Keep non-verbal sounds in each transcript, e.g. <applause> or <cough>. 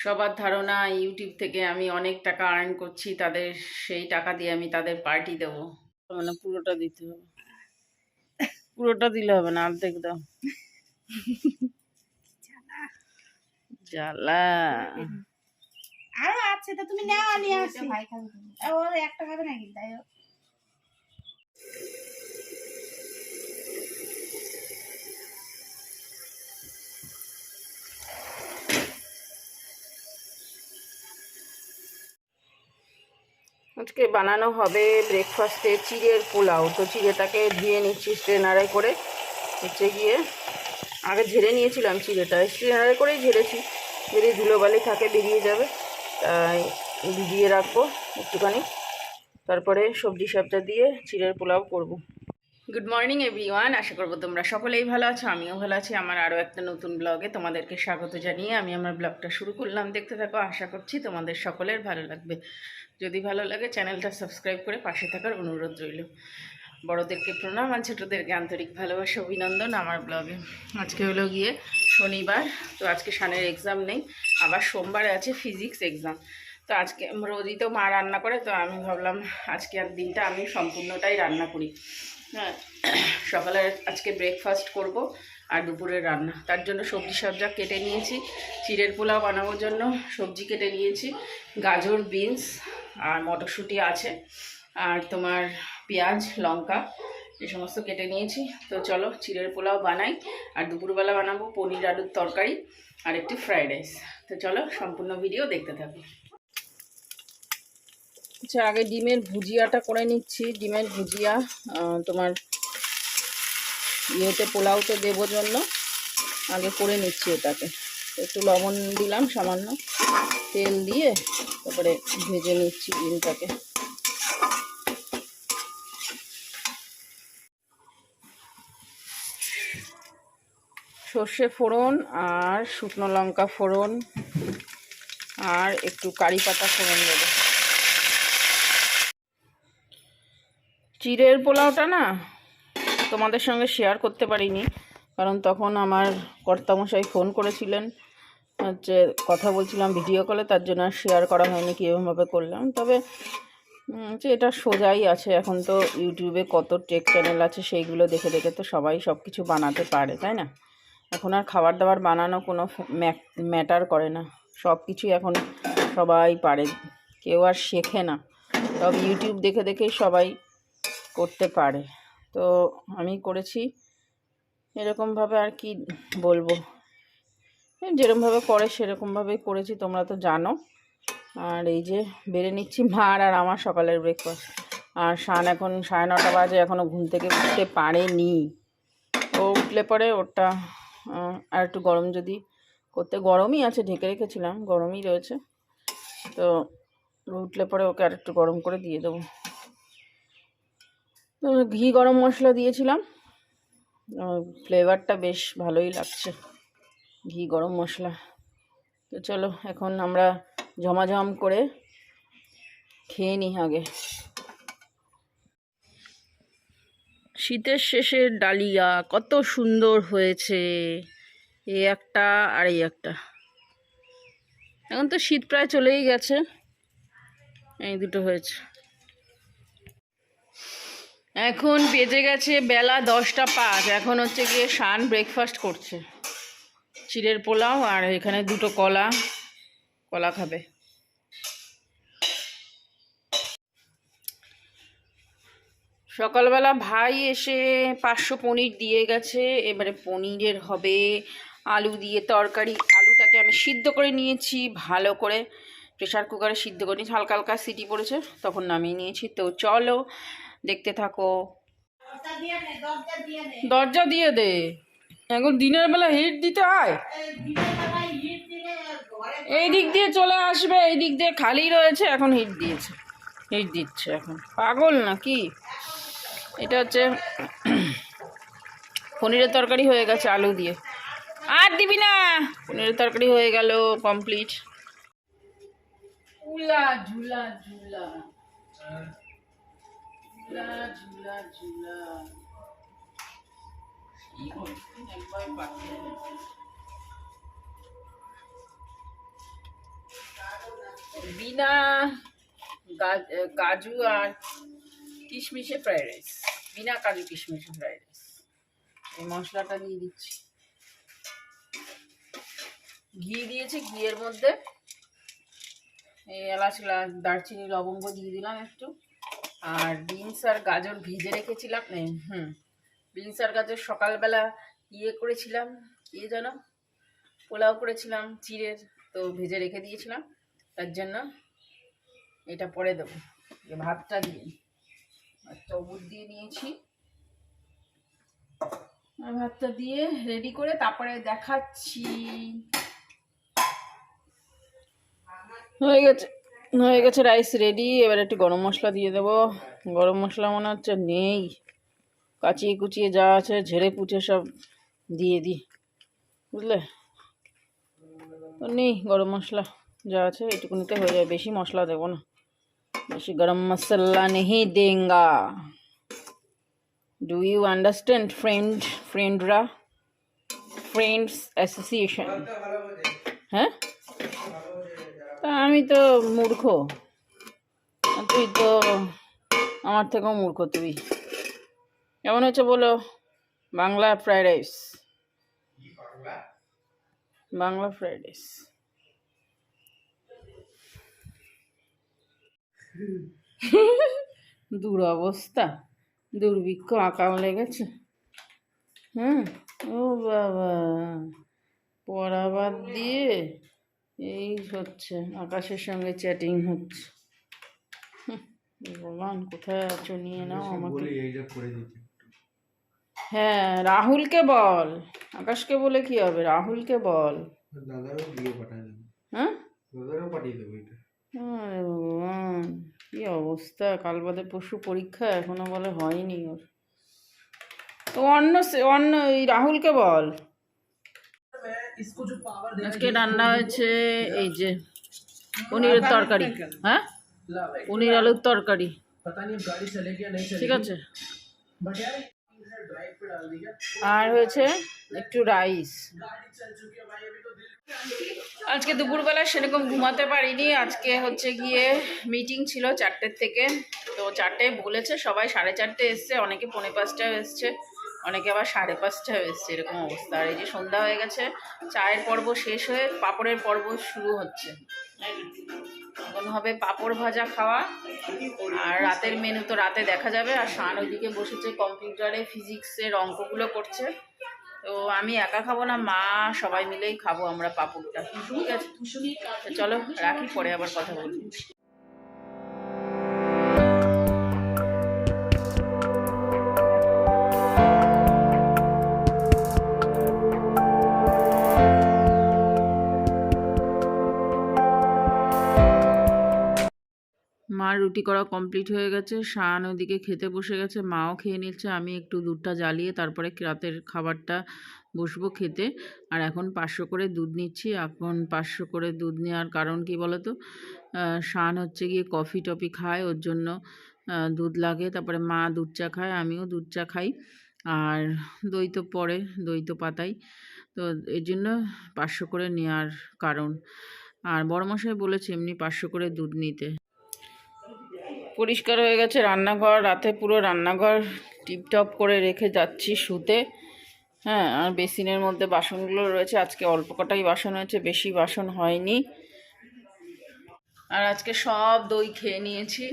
সবার ধারণা ইউটিউব থেকে আমি অনেক টাকা আর্ন করছি তাদের সেই টাকা দিয়ে আমি তাদের পার্টি দেব। মানে পুরোটা দিতে হবে। <laughs> পুরোটা দিলে হবে না অর্ধেক দাও। জ্বালা। আরও আছে তো তুমি নাও নিয়ে আসি। ভাই খাবে। ও একটা খাবে নাকি? তাই আজকে বানানো হবে ব্রেকফাস্টে চিড়ের পোলাও। তো চিড়েটাকে ধুয়ে নিচ্ছি স্ট্রেনারে করে। হচ্ছে গিয়ে আগে ঝেড়ে নিয়েছিলাম চিড়েটা। স্ট্রেনারে করেই ঝেড়েছি। যদি ধুলোবালি থাকে বেরিয়ে যাবে, তাই ভিজিয়ে রাখব একটুখানি। তারপরে সবজি সবটা দিয়ে চিড়ের পোলাও করব। গুড মর্নিং এভরিওয়ান আশা করব তোমরা সকলেই ভালো আছো, আমিও ভালো আছি। আমার আরও একটা নতুন ব্লগে তোমাদেরকে স্বাগত জানিয়ে আমি আমার ব্লগটা শুরু করলাম। দেখতে থাকো, আশা করছি তোমাদের সকলের ভালো লাগবে। যদি ভালো লাগে, চ্যানেলটা সাবস্ক্রাইব করে পাশে থাকার অনুরোধ রইল। বড়োদেরকে প্রণাম আর ছোটোদেরকে আন্তরিক ভালোবাসা, অভিনন্দন আমার ব্লগে। আজকে হলো গিয়ে শনিবার, তো আজকে সানের এক্সাম নেই, আবার সোমবারে আছে ফিজিক্স এক্সাম তো আজকে রোজই তো মা রান্না করে, তো আমি ভাবলাম আজকে আর দিনটা আমি সম্পূর্ণটাই রান্না করি। হ্যাঁ সকালে আজকে ব্রেকফাস্ট করব আর দুপুরের রান্না। তার জন্য সবজি সবজা কেটে নিয়েছি। চিড়ের পোলাও বানানোর জন্য সবজি কেটে নিয়েছি। গাজর, বিনস আর মটরশুঁটি আছে। আর তোমার পেঁয়াজ, লঙ্কা এ সমস্ত কেটে নিয়েছি। তো চলো চিড়ের পোলাও বানাই। আর দুপুরবেলা বানাবো পনির আলুর তরকারি আর একটু ফ্রাইড রাইস। তো চলো সম্পূর্ণ ভিডিও দেখতে থাকো। আচ্ছা আগে ডিমের ভুজিয়াটা করে নিচ্ছি। ডিমের ভুজিয়া তোমার ইয়েতে পোলাওতে দেবো জন্য। আগে করে নিচ্ছি এটাকে। একটু লবণ দিলাম সামান্য তেল দিয়ে, তারপরে ভেজে নিচ্ছি ডিমটাকে। সর্ষে ফোড়ন আর শুকনো লঙ্কা ফোড়ন আর একটু কারি পাতা ফোড়ন দেবো। চিড়ের পোলাওটা না তোমাদের সঙ্গে শেয়ার করতে পারিনি। কারণ তখন আমার কর্তামশাই ফোন করেছিলেন, হচ্ছে কথা বলছিলাম ভিডিও কলে তার জন্য আর শেয়ার করা হয়নি কীভাবে করলাম। তবে যে এটা সোজাই আছে, এখন তো ইউটিউবে কত টেক চ্যানেল আছে, সেইগুলো দেখে দেখে তো সবাই সব কিছু বানাতে পারে, তাই না? এখন আর খাবার দাবার বানানো কোনো ম্যাটার করে না। সব কিছুই এখন সবাই পারে, কেউ আর শেখে না। সব ইউটিউব দেখে দেখেই সবাই করতে পারে। তো আমি করেছি। এরকমভাবে আর কি বলব? যেরকমভাবে করে সেরকমভাবেই করেছি, তোমরা তো জানো। আর এই যে বেড়ে নিচ্ছি মার আর আমার সকালের ব্রেকফাস্ট আর শান এখন সাড়ে নটা বাজে এখনও ঘুম থেকে উঠতে পারেনি। ও উঠলে পরে ওটা আর একটু গরম যদি করতে, গরমই আছে, ঢেকে রেখেছিলাম, গরমই রয়েছে। তো উঠলে পরে ওকে আর একটু গরম করে দিয়ে দেবো। ঘি গরম মশলা দিয়েছিলাম। ফ্লেভারটা বেশ ভালোই লাগছে, ঘি গরম মশলা। তো চলো, এখন আমরা ঝমাঝম করে খেয়ে নিই আগে। শীতের শেষের ডালিয়া কত সুন্দর হয়েছে এই একটা আর এই একটা। এখন তো শীত প্রায় চলেই গেছে, এই দুটো হয়েছে। এখন বেজে গেছে বেলা দশটা পাঁচ। এখন হচ্ছে গিয়ে শান ব্রেকফাস্ট করছে। চিড়ের পোলাও আর এখানে দুটো কলা কলা খাবে। সকালবেলা ভাই এসে পাঁচশো পনির দিয়ে গেছে। এবারে পনিরের হবে আলু দিয়ে তরকারি। আলুটাকে আমি সিদ্ধ করে নিয়েছি, ভালো করে প্রেশার কুকারে সিদ্ধ করে নিয়েছি। হালকা হালকা সিটি পড়েছে, তখন নামিয়ে নিয়েছি। তো চলো দেখতে থাকো। দরজা দিয়ে দে। এখন দিনের বেলা হিট দিতে হয়? এই দিক দিয়ে চলে আসবে এই দিক দিয়ে খালি রয়েছে এখন হিট দিয়েছে। হিট দিচ্ছে এখন। পাগল নাকি? এটা হচ্ছে পনিরের তরকারি হয়ে গেছে আলু দিয়ে। আর দিবি না। পনিরের তরকারি হয়ে গেল কমপ্লিট। উলা ঝুলা ঝুলা। বিনা কাজু আর কিশমিশে ফ্রাইড রাইস। বিনা কাজু, কিশমিশে ফ্রাইড রাইস। এই মশলাটা দিয়ে দিচ্ছি। ঘি দিয়েছি ঘিয়ের মধ্যে। এই এলাচ, দারচিনি, লবঙ্গ দিয়ে দিলাম একটু। আর বিনস আর গাজর ভিজে রেখেছিলাম হুম, বিনস আর গাজর সকালবেলা ইয়ে করেছিলাম ইয়ে যেন, পোলাও করেছিলাম, চিড়ের, তো ভেজে রেখে দিয়েছিলাম, তার জন্য এটা পরে দেবো ভাতটা দিয়ে। চবুর দিয়ে নিয়েছি। ভাতটা দিয়ে রেডি করে তারপরে দেখাচ্ছি। হয়ে গেছে। হয়ে গেছে রাইস রেডি এবার একটু গরম মশলা দিয়ে দেবো। গরম মশলা মনে হচ্ছে নেই। কাচিয়ে কুচিয়ে যা আছে, ঝেড়ে পুচে সব দিয়ে দিই বুঝলে? নেই গরম মশলা, যা আছে এটুকুনিতে হয়ে যাবে। বেশি মশলা দেবো না। বেশি গরম মশলা নেই দেঙ্গা ডু ইউ আন্ডারস্ট্যান্ড ফ্রেন্ড ফ্রেন্ডরা ফ্রেন্ডস অ্যাসোসিয়েশন হ্যাঁ? আমি তো মূর্খ। তুই তো আমার থেকেও মূর্খ তুই। কেমন হচ্ছে বলো? Bangla fried rice. Bangla fried rice. দুরবস্থা, দুর্ভিক্ষ আঁকাও লেগেছে। হ্যাঁ ও বাবা। পড়া বাদ দিয়ে এই হচ্ছে আকাশের সঙ্গে চ্যাটিং হচ্ছে। ভগবান কোথায় আছো? নিয়ে নাও আমাকে। হ্যাঁ রাহুলকে বল। আকাশকে বলে কি হবে? রাহুলকে বল। হ্যাঁ? ভগবান কি অবস্থা? কাল বাদে পরশু পরীক্ষা এখনও বলে হয়নি ওর। তো অন্য অন্য এই রাহুলকে বল। আজকে রান্না হয়েছে এই যে পনিরের তরকারি। হ্যাঁ? পনির আলুর তরকারি। ঠিক আছে। আর হয়েছে একটু রাইস আজকে দুপুরবেলা সেরকম ঘুমাতে পারিনি আজকে হচ্ছে গিয়ে মিটিং ছিল চারটের থেকে। তো চারটে বলেছে সবাই সাড়ে চারটে এসছে অনেকে পৌনে পাঁচটায় এসছে। অনেকে আবার সাড়ে পাঁচটায় এসছে এরকম অবস্থা। আর এই যে সন্ধ্যা হয়ে গেছে চায়ের পর্ব শেষ হয়ে পাপড়ের পর্ব শুরু হচ্ছে। এখন হবে পাপড় ভাজা খাওয়া আর রাতের মেনু তো রাতে দেখা যাবে। আর শান ওইদিকে বসেছে কম্পিউটারে ফিজিক্সের অঙ্কগুলো করছে। তো আমি একা খাব না মা সবাই মিলেই খাব আমরা পাপড়টা। ঠিক আছে চলো রাখি পরে আবার কথা বলব। মার রুটি করা কমপ্লিট হয়ে গেছে। শান ওদিকে খেতে বসে গেছে, মাও খেয়ে নিচ্ছে, আমি একটু দুধটা জ্বালিয়ে তারপরে রাতের খাবারটা বসবো খেতে। আর এখন পাঁচশো করে দুধ নিচ্ছি, এখন পাঁচশো করে দুধ নেওয়ার কারণ কি বলো তো শান হচ্ছে গিয়ে কফি টফি খায়, ওর জন্য দুধ লাগে, তারপরে মা দুধ চা খায়, আমিও দুধ চা খাই। আর দই তো পরে, দই তো পাতাই। তো এর জন্য পাঁচশো করে নেওয়ার কারণ। আর বড়মশাই বলেছে এমনি পাঁচশো করে দুধ নিতে। পরিষ্কার হয়ে গেছে রান্নাঘর, রাতে পুরো রান্নাঘর টিপটপ করে রেখে যাচ্ছি শুতে। হ্যাঁ আর বেসিনের মধ্যে বাসনগুলো রয়েছে। আজকে অল্প কটাই বাসন হয়েছে, বেশি বাসন হয়নি। আর আজকে সব দই খেয়ে নিয়েছি।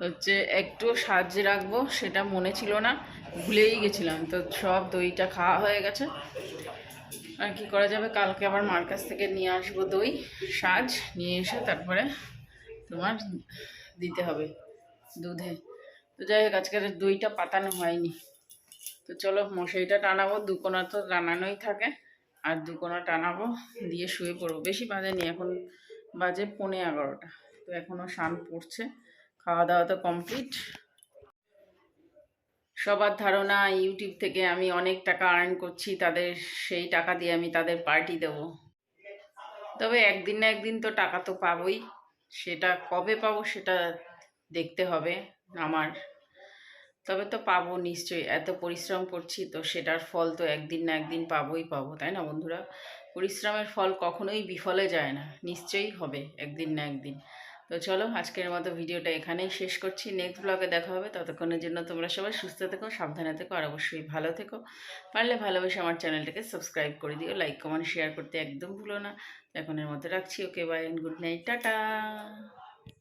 হচ্ছে একটু সাজিয়ে রাখব, সেটা মনে ছিল না, ভুলেই গেছিলাম। তো সব দইটা খাওয়া হয়ে গেছে। আর কি করা যাবে? কালকে আবার মার কাছ থেকে নিয়ে আসব দই, সাজ, নিয়ে এসে তারপরে তোমার দিতে হবে। দুধে। তো যাই হোক আজকের দইটা পাতানো হয়নি। তো চলো, মশারিটা টানাবো। দুকোনা তো টানানোই থাকে। আর দুকোনা টানাবো, দিয়ে শুয়ে পড়ব। বেশি বাজেনি, এখন বাজে পৌনে এগারোটা। তো এখনও শান পড়ছে। খাওয়া দাওয়া তো কমপ্লিট। সবার ধারণা, ইউটিউব থেকে আমি অনেক টাকা আর্ন করছি, তাদের সেই টাকা দিয়ে আমি তাদের পার্টি দেব। তবে একদিন না একদিন তো টাকা তো পাবোই। সেটা কবে পাবো, সেটা দেখতে হবে আমার। তবে তো পাবো নিশ্চয়ই, এত পরিশ্রম করছি তো সেটার ফল তো একদিন না একদিন পাবোই পাবো, তাই না বন্ধুরা? পরিশ্রমের ফল কখনোই বিফলে যায় না, নিশ্চয়ই হবে একদিন না একদিন। তো চলো আজকের মতো ভিডিওটা এখানেই শেষ করছি নেক্সট ব্লগে দেখা হবে, ততক্ষণের জন্য তোমরা সবাই সুস্থ থেকো, সাবধানে থেকো, আর অবশ্যই ভালো থেকো। পারলে ভালোবেসে আমার চ্যানেলটাকে সাবস্ক্রাইব করে দিও লাইক কমেন্ট শেয়ার করতে একদম ভুলো না। এখনের মতো রাখছি okay bye and good night tata.